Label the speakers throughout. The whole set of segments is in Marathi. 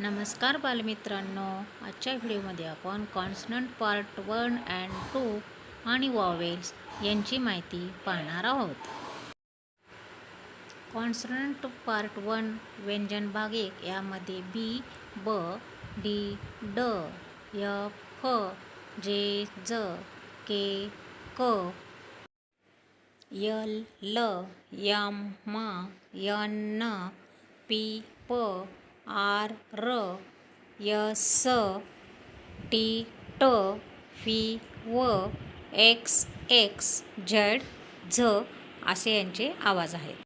Speaker 1: नमस्कार बालमित्रांनो आजच्या व्हिडिओमध्ये आपण consonant part one and two आणि वॉवेल्स यांची माहिती पाहणार आहोत. कॉन्सनंट पार्ट वन व्यंजन भाग एक यामध्ये बी ब डी ड य फ जे ज के क यल ल यम म यन पी प आर र यस टी ट फी व एक्स एक्स झेड झ असे यांचे आवाज आहेत.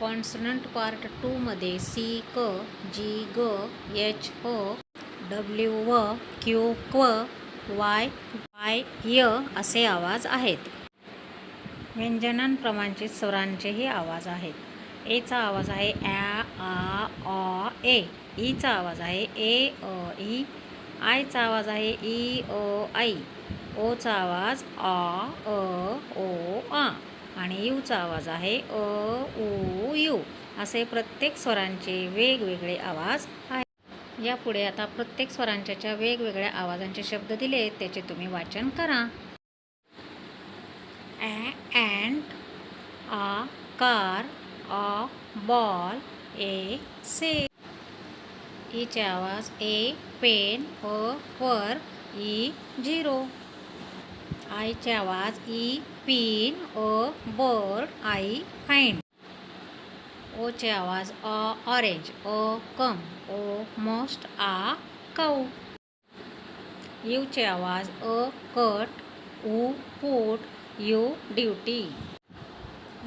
Speaker 1: कॉन्सनंट पार्ट टूमध्ये सी क जी ग एच ओ डब्ल्यू व क्यू क्व वाय वाय य असे आवाज आहेत. व्यंजनांप्रमाणचे स्वरांचेही आवाज आहेत. एचा आवाज आहे ॲ आ ऑ ए. ईचा आवाज आहे ए अ ई. आयचा आवाज आहे ई अ आई. ओचा आवाज आ अ ओ आ. आणि यूचा आवाज आहे अ उ यू. असे प्रत्येक स्वरांचे वेगवेगळे आवाज आहेत. यापुढे आता प्रत्येक स्वरांच्या वेगवेगळ्या आवाजांचे शब्द दिले आहेत त्याचे तुम्ही वाचन करा. ॲ अँट आ कार आ बॉल ए से. ईचे आवाज ए पेन अ पर ई झिरो. आईचे आवाज ई पिन अ बर्ड आई फाइंड ओचे आवाज अ ऑरेंज अ कम ओ मोस्ट आ काऊ. यूचे आवाज अ कट उ पुट यू ड्युटी.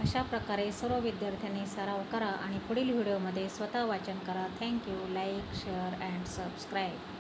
Speaker 1: अशा प्रकारे सर्व विद्यार्थ्यांनी सराव करा आणि पुढील व्हिडिओमध्ये स्वतः वाचन करा. Thank you like share and subscribe